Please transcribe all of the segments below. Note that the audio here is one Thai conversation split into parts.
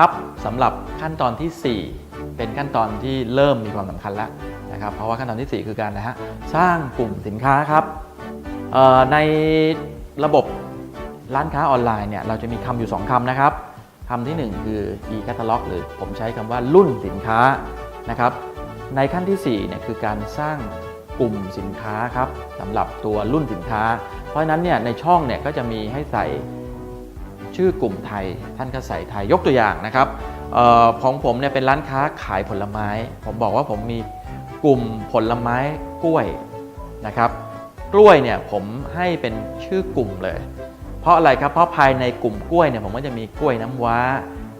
ครับสำหรับขั้นตอนทีสี่ 4 เป็นขั้นตอนที่เริ่มมีความสำคัญแล้วนะครับ เพราะว่าขั้นตอนทีสี่ 4 คือการนะฮะสร้างกลุ่มสินค้าครับในระบบร้านค้าออนไลน์เนี่ยเราจะมีคำอยู่ 2คำนะครับคำทีหนึ่1 คือ e-catalog หรือผมใช้คำว่ารุ่นสินค้านะครับ ในขั้นที่4เนี่ยคือการสร้างกลุ่มสินค้าครับสำหรับตัวรุ่นสินค้า เพราะฉะนั้นเนี่ยในช่องเนี่ยก็จะมีให้ใส่ ชื่อกลุ่มไทย ท่านก็ใส่ไทยยกตัวอย่างนะครับออของผมเนี่ยเป็นร้านค้าขายผลไม้ ผมบอกว่าผมมีกลุ่มผลไม้กล้วยนะครับ กล้วยเนี่ยผมให้เป็นชื่อกลุ่มเลย เพราะอะไรครับเพราะภายในกลุ่มกล้วยเนี่ยผมก็จะมีกล้วยน้ำว้า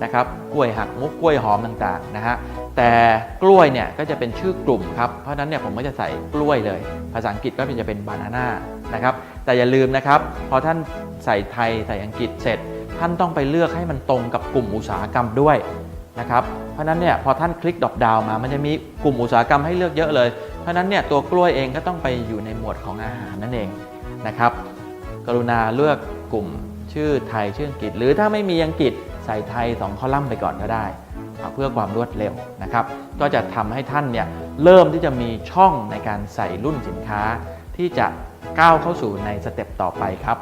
นะครับกล้วยหักมุกกล้วยหอมต่างๆนะฮะแต่กล้วยเนี่ยก็จะเป็นชื่อกลุ่มครับเพราะนั้นเนี่ยผมก็จะใส่กล้วยเลย ภาษาอังกฤษก็จะเป็นบานาน่านะครับแต่อย่าลืมนะครับ พอท่านใส่ไทยใส่อังกฤษเสร็จ ท่านต้องไปเลือกให้มันตรงกับกลุ่มอุตสาหกรรมด้วยนะครับเพราะนั้นเนี่ยพอท่านคลิกดรอปดาวมา มันจะมีกลุ่มอุตสาหกรรมให้เลือกเยอะเลย เพราะนั้นเนี่ยตัวกล้วยเองก็ต้องไปอยู่ในหมวดของอาหารนั่นเองนะครับ กรุณาเลือกกลุ่มชื่อไทยชื่ออังกฤษ หรือถ้าไม่มีอังกฤษใส่ไทย 2 คอลัมน์ไปก่อนก็ได้ เพื่อความรวดเร็วนะครับ ก็จะทำให้ท่านเนี่ยเริ่มที่จะมีช่องในการใส่รุ่นสินค้าที่จะก้าวเข้าสู่ในสเต็ปต่อไปครับ